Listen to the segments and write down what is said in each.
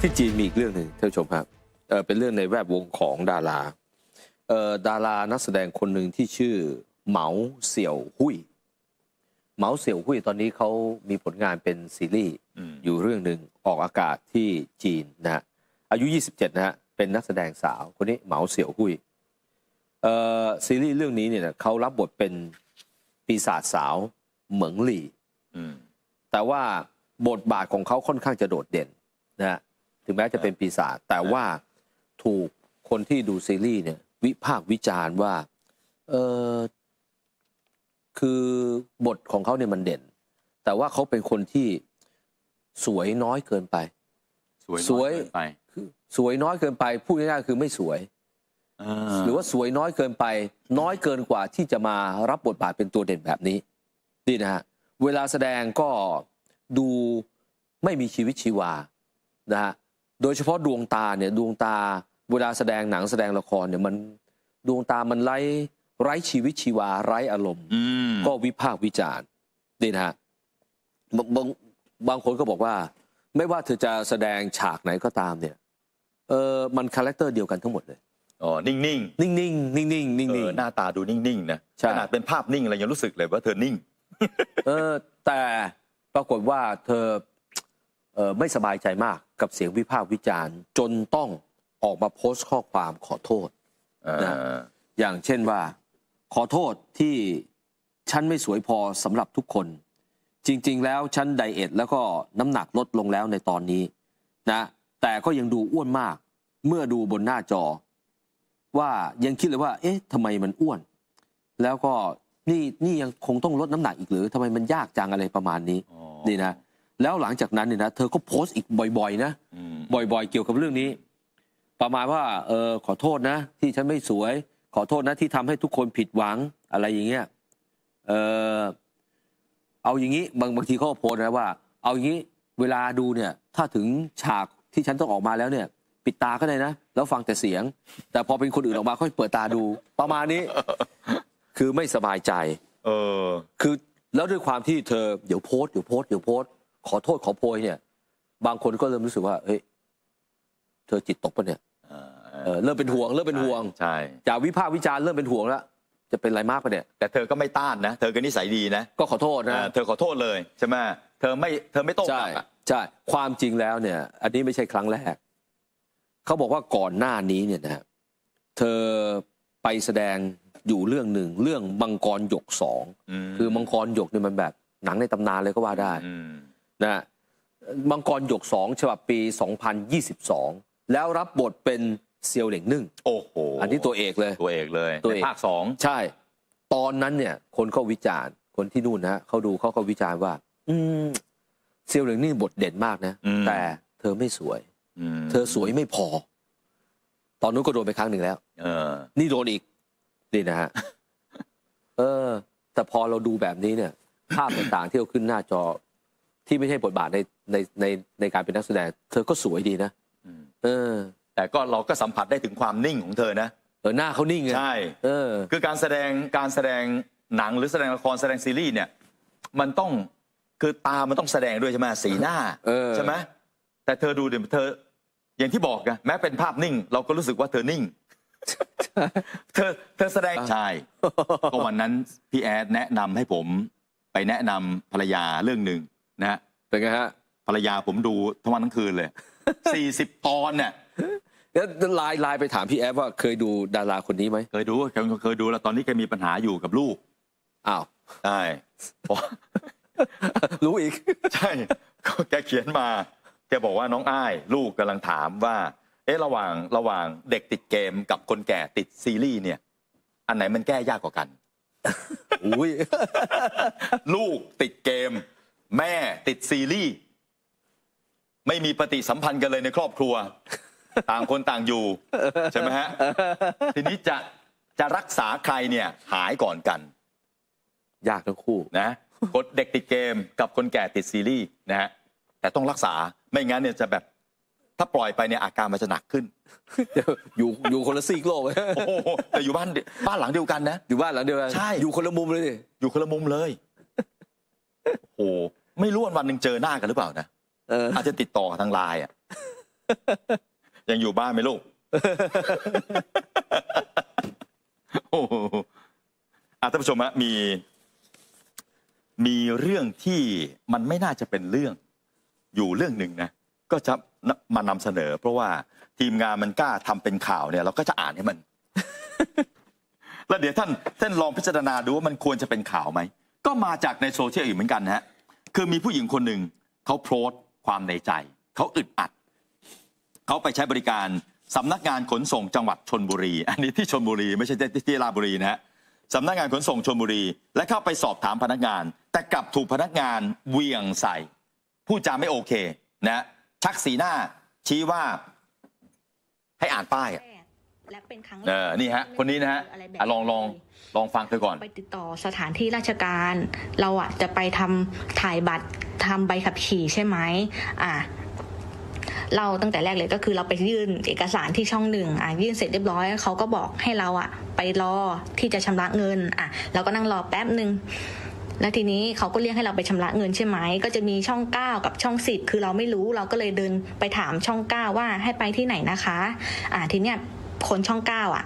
ที่จีนมีอีกเรื่องหนึ่งท่านผู้ชมครับเออเป็นเรื่องในแวดวงของดาราเออดารานักแสดงคนหนึ่งที่ชื่อเหมาเสี่ยวหุยเหมาเสี่ยวหุยตอนนี้เขามีผลงานเป็นซีรีส์อืมอยู่เรื่องหนึ่งออกอากาศที่จีนนะฮะอายุ 27 นะฮะเป็นนักแสดงสาวคนนี้เหมาเสี่ยวหุยเอ่อซีรีส์เรื่องนี้เนี่ยเขารับบทเป็นปีศาจสาวเหมิงหลี่อืมแต่ว่าบทบาทของเขาค่อนข้างจะโดดเด่นนะฮะ ถึงแม้จะเป็นปีศาจแต่ว่าถูกคนที่ดูซีรีส์เนี่ย วิพากษ์วิจารณ์ว่า เออคือบทของเขาเนี่ยมันเด่น แต่ว่าเขาเป็นคนที่สวยน้อยเกินไป สวยสวยน้อเกินไปคือสวยน้อยเกินไปพูดง่ายๆคือไม่สวยอ่าหรือว่าสวยน้อยเกินไป น้อยเกินกว่าที่จะมารับบทบาทเป็นตัวเด่นแบบนี้นี่นะฮะเวลาแสดงก็ดูไม่มีชีวิตชีวานะฮะ โดยเฉพาะดวงตาเนี่ยดวงตาเวลาแสดงหนังแสดงละครเนี่ยมันดวงตามันไร้ไร้ชีวิตชีวาไร้อารมณ์อืมก็วิพากษ์วิจารณ์นี่นะฮะบางบางบางคนก็บอกว่า ไม่ว่าเธอจะแสดงฉากไหนก็ตามเนี่ยเออมันคาแรคเตอร์เดียวกันทั้งหมดเลยอ๋อนิ่งๆนิ่งๆนิ่งๆนิ่งๆนิ่งเออหน้าตาดูนิ่งๆนะใช่ขนาดเป็นภาพนิ่งอะไรยังรู้สึกเลยว่าเธอนิ่งๆเออแต่ปรากฏว่าเธอเออ ไม่สบายใจมากกับเสียงวิพากษ์วิจารณ์ จนต้องออกมาโพสต์ข้อความขอโทษอ่านะอย่างเช่นว่า ขอโทษที่ฉันไม่สวยพอสำหรับทุกคน จริง ๆ แล้วฉันไดเอทแล้วก็น้ำหนักลดลงแล้วในตอนนี้นะแต่ก็ยังดูอ้วนมาก เมื่อดูบนหน้าจอ ว่ายังคิดเลยว่า เอ๊ะทำไมมันอ้วน แล้วก็นี่นี่ยังคงต้องลดน้ำหนักอีกหรือทำไมมันยากจังอะไรประมาณนี้อ๋อนี่นะ แล้วหลังจากนั้นเนี่ยนะเธอก็โพสต์อีกบ่อยๆ นะอืมบ่อยๆ เกี่ยวกับเรื่องนี้ ประมาณว่าเออขอโทษนะ ที่ฉันไม่สวย ขอโทษนะที่ทำให้ทุกคนผิดหวังอะไรอย่างเงี้ยเออเอาอย่างนี้บางบางทีเขาก็โพสต์นะว่า เอาอย่างนี้เวลาดูเนี่ยถ้าถึงฉากที่ฉันต้องออกมาแล้วเนี่ย ปิดตาก็ได้นะ แล้วฟังแต่เสียง แต่พอเป็นคนอื่นออกมาค่อยเปิดตาดู ประมาณนี้ คือไม่สบายใจ เออ คือแล้วด้วยความที่เธอเดี๋ยวโพสต์เดี๋ยวโพสต์เดี๋ยวโพสต์ ขอโทษขอโพยเนี่ย บางคนก็เริ่มรู้สึกว่าเฮ้ย เธอจิตตกปะเนี่ยเออเริ่มเป็นห่วง เริ่มเป็นห่วงใช่จากวิพากษ์วิจารณ์เริ่มเป็นห่วงแล้วจะเป็นอะไรมากปะเนี่ย แต่เธอก็ไม่ต้านนะ เธอก็นิสัยดีนะ ก็ขอโทษนะเออเธอขอโทษเลยใช่ไหมเธอไม่เธอไม่โต้กใช่ลับอะใช่ความจริงแล้วเนี่ย อันนี้ไม่ใช่ครั้งแรกเขาบอกว่าก่อนหน้านี้เนี่ยนะฮะเธอไปแสดงอยู่เรื่องหนึ่งเรื่องมังกรหยกสองมคือมังกรหยกเนี่ยมันแบบหนังในตำนานเลยก็ว่าได้อืม นะฮะมังกรหยกสองฉบับปี 2022 แล้วรับบทเป็นเซียวเหล่งนึ่งโอ้โหอันนี้ตัวเอกเลยตัวเอกเลยตัวเอกในภาคสองใช่ ตอนนั้นเนี่ย คนก็วิจารณ์ คนที่นู่นนะเขาดูเขาก็วิจารณ์ว่า อืมเซียวเหล่งนึ่งบทเด่นมากนะมแต่เธอไม่สวยมเธอสวยไม่พอ ตอนนู้นก็โดนไปครั้งหนึ่งแล้ว เออ นี่โดนอีกนี่นะฮะเออ แต่พอเราดูแบบนี้เนี่ย ภาพต่างๆที่เราขึ้นหน้าจอ ที่ไม่ใช่บทบาทในในในในการเป็นนักแสดง เธอก็สวยดีนะอืมเออ แต่ก็เราก็สัมผัสได้ถึงความนิ่งของเธอนะเออหน้าเขานิ่งไงใช่เออ คือการแสดงการแสดงหนังหรือแสดงละครแสดงซีรีส์เนี่ย มันต้องคือตามันต้องแสดงด้วยใช่ไหมสีหน้าเออ ใช่ไหมแต่เธอดูเดี๋ยวเธอ อย่างที่บอกไงแม้เป็นภาพนิ่ง เราก็รู้สึกว่าเธอนิ่ง เธอเธอแสดงใช่ก็วันนั้นพี่แอดแนะนำให้ผม ไปแนะนำภรรยาเรื่องหนึ่ง นะฮะเป็นไงฮะภรรยาผมดูทั้งวันทั้งคืนเลยสี่สิบตอนเนี่ยแล้วไลน์ไลน์ไปถามพี่แอฟว่าเคยดูดาราคนนี้ไหมเคยดูเคยเคยดูแล้วตอนนี้แกมีปัญหาอยู่กับลูกอ้าวใช่เพราะรู้อีก ใช่ก็แกเขียนมาแกบอกว่าน้องอ้าย ลูกกำลังถามว่า เอ๊ะระหว่างระหว่างเด็กติดเกมกับคนแก่ติดซีรีส์เนี่ย อันไหนมันแก้ยากกว่ากัน อุ้ย ลูกติดเกม แม่ติดซีรีส์ไม่มีปฏิสัมพันธ์กันเลยในครอบครัว ต่างคนต่างอยู่ ใช่ไหมฮะ ทีนี้จะจะรักษาใครเนี่ย หายก่อนกัน ยากทั้งคู่นะคนเด็กติดเกมกับคนแก่ติดซีรีส์นะฮะแต่ต้องรักษาไม่งั้นเนี่ยจะแบบถ้าปล่อยไปเนี่ยอาการมันจะหนักขึ้น อยู่อยู่คนละซีกโลกโอ้โหแต่อยู่บ้านเดีบ้านหลังเดียวกันนะ อยู่บ้านหลังเดียวกันใช่อยู่คนละมุมเลยดิอยู่คนละมุมเลย โอ้โหไม่รู้วันวันหนึ่งเจอหน้ากันหรือเปล่านะเอออาจจะติดต่อทางไลน์อะ ยังอยู่บ้านไหมลูก โอ้โหอะท่านผู้ชมฮะมี มีเรื่องที่มันไม่น่าจะเป็นเรื่อง อยู่เรื่องหนึ่งนะ ก็จะมานำเสนอ เพราะว่าทีมงานมันกล้าทำเป็นข่าวเนี่ย เราก็จะอ่านให้มัน แล้วเดี๋ยวท่านท่านลองพิจารณาดูว่ามันควรจะเป็นข่าวไหม ก็มาจากในโซเชียลอีกเหมือนกันนะฮะคือมีผู้หญิงคนหนึ่งเขาโพสต์ความในใจ เขาอึดอัด เขาไปใช้บริการสำนักงานขนส่งจังหวัดชนบุรี อันนี้ที่ชนบุรีไม่ใช่ที่ที่ราชบุรีนะฮะสำนักงานขนส่งชนบุรี และเข้าไปสอบถามพนักงาน แต่กลับถูกพนักงานเวียงใส่พูดจาไม่โอเคนะชักสีหน้าชี้ว่าให้อ่านป้ายอะ และเป็นครั้งเออนี่ฮะคนนี้นะฮะไรแบบอะลองลองลองฟังเธอก่อน ไปติดต่อสถานที่ราชการ เราอะจะไปทำถ่ายบัตรทำใบขับขี่ใช่ไหมอะเราตั้งแต่แรกเลยก็คือเราไปยื่นเอกสารที่ช่องหนึ่งอะยื่นเสร็จเรียบร้อยเขาก็บอกให้เราอะ ไปรอที่จะชำระเงินอะเราก็นั่งรอแป๊บหนึ่งแล้วทีนี้เขาก็เรียกให้เราไปชำระเงินใช่ไหม ก็จะมีช่อง 9 กับช่อง 10 คือเราไม่รู้เราก็เลยเดินไปถามช่อง 9 ว่าให้ไปที่ไหนนะคะ อ่าทีเนี้ย คนช่อง9อะ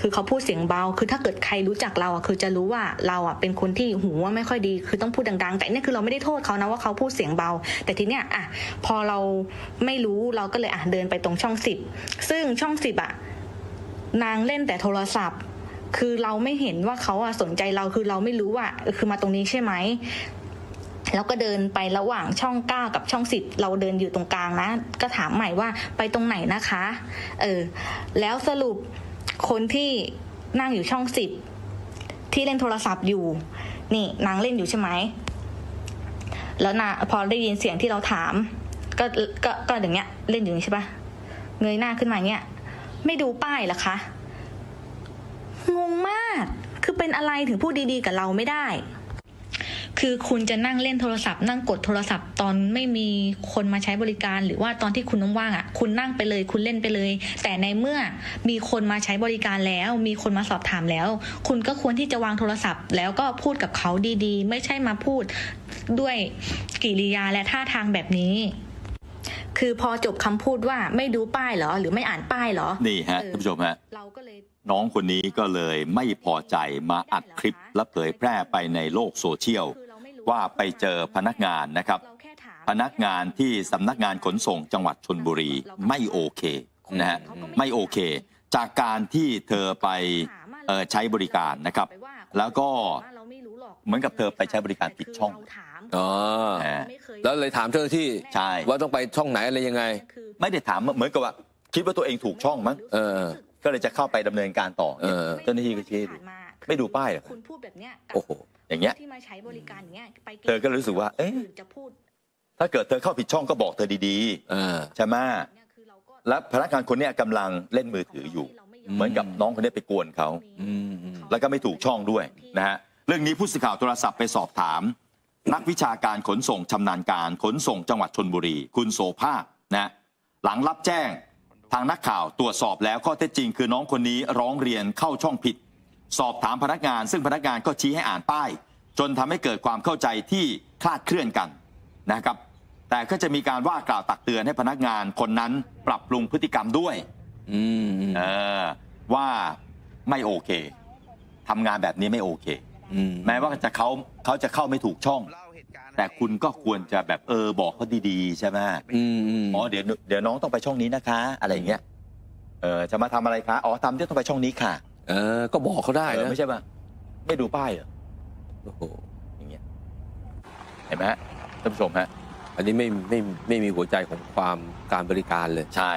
คือเขาพูดเสียงเบา คือถ้าเกิดใครรู้จักเราอะ คือจะรู้ว่าเราอะเป็นคนที่หูว่าไม่ค่อยดี คือต้องพูดดังๆ แต่เนี่ยคือเราไม่ได้โทษเขานะว่าเขาพูดเสียงเบา แต่ทีเนี้ยอะพอเราไม่รู้เราก็เลยอะเดินไปตรงช่องสิบ ซึ่งช่องสิบอะนางเล่นแต่โทรศัพท์ คือเราไม่เห็นว่าเขาอะสนใจเรา คือเราไม่รู้ว่าคือมาตรงนี้ใช่ไหม แล้วก็เดินไประหว่างช่องเก้ากับช่องสิบเราเดินอยู่ตรงกลางนะ ก็ถามใหม่ว่าไปตรงไหนนะคะ เออ แล้วสรุปคนที่นั่งอยู่ช่องสิบที่เล่นโทรศัพท์อยู่ นี่นางเล่นอยู่ใช่ไหม แล้วนาพอได้ยินเสียงที่เราถาม ก็ ก็ ก็อย่างเงี้ย เล่นอยู่ใช่ปะเงยหน้าขึ้นมาเงี้ย ไม่ดูป้ายหรอคะ งงมาก คือเป็นอะไรถึงพูดดีๆกับเราไม่ได้ คือคุณจะนั่งเล่นโทรศัพท์นั่งกดโทรศัพท์ ตอนไม่มีคนมาใช้บริการ หรือว่าตอนที่คุณว่างๆอะ คุณนั่งไปเลย คุณเล่นไปเลย แต่ในเมื่อมีคนมาใช้บริการแล้ว มีคนมาสอบถามแล้ว คุณก็ควรที่จะวางโทรศัพท์ แล้วก็พูดกับเขาดีๆ ไม่ใช่มาพูดด้วยกิริยาและท่าทางแบบนี้คือพอจบคำพูดว่าไม่ดูป้ายเหรอ หรือไม่อ่านป้ายเหรอ นี่ฮะเออท่านผู้ชมฮะเราก็เลยน้องคนนี้ก็เลยไม่พอใจมาอัดคลิปและเผยแพร่ไปในโลกโซเชียล ว่าไปเจอพนักงานนะครับ พนักงานที่สำนักงานขนส่งจังหวัดชนบุรีไม่โอเคนะฮะไม่โอเค จากการที่เธอไปเอ่อใช้บริการนะครับ แล้วก็เหมือนกับเธอไปใช้บริการผิดช่องอ๋อแหมแล้วเลยถามเจ้าหน้าที่ใช่ว่าต้องไปช่องไหนอะไรยังไง ไม่ได้ถามเหมือนกับว่า คิดว่าตัวเองถูกช่องมั้งเออก็เลยจะเข้าไปดำเนินการต่อเออเจ้าหน้าที่ก็ชี้ให้ดู ไม่ดูป้ายเหรอคุณพูดแบบเนี้ยกับโอ้โห อย่างเงี้ยที่มาใช้บริการอย่างเงี้ยไปเธอก็รู้สึกว่าเอ๊ะคนนจะพูดถ้าเกิดเธอเข้าผิดช่องก็บอกเธอดีเออ ๆใช่ไหมเนี่ยคือเราก็และพนักงานคนเนี้ยกำลังเล่นมือถืออยู่เหมือนกับน้องคนนี้ไปกวนเขาอืมอืม แล้วก็ไม่ถูกช่องด้วยนะฮะเรื่องนี้ผู้สื่อข่าวโทรศัพท์ไปสอบถาม นักวิชาการขนส่งชำนาญการขนส่งจังหวัดชนบุรี คุณโสภาคนะหลังรับแจ้งทางนักข่าวตรวจสอบแล้วข้อเท็จจริงคือน้องคนนี้ร้องเรียนเข้าช่องผิด สอบถามพนักงาน ซึ่งพนักงานก็ชี้ให้อ่านป้าย จนทำให้เกิดความเข้าใจที่คลาดเคลื่อนกันนะครับ แต่ก็จะมีการว่ากล่าวตักเตือนให้พนักงานคนนั้นปรับปรุงพฤติกรรมด้วยอืมอืมเออว่าไม่โอเคทำงานแบบนี้ไม่โอเคอืมแม้ว่าจะเขาเขาจะเข้าไม่ถูกช่อง แต่คุณก็ควรจะแบบเออบอกเขาดีๆ ใช่ไหมอืมอืมอ๋อเดี๋ยวเดี๋ยวน้องต้องไปช่องนี้นะคะ อะไรอย่างเงี้ยเออจะมาทำอะไรคะอ๋อทำที่ต้องไปช่องนี้ค่ะ เออ ก็บอกเขาได้เออนะไม่ใช่ป่ะ ไม่ดูป้ายเหรอ โอ้โหอย่างเงี้ย เห็นไหมฮะท่านผู้ชมฮะ อันนี้ไม่ไม่ไม่มีหัวใจของความการบริการเลย ใช่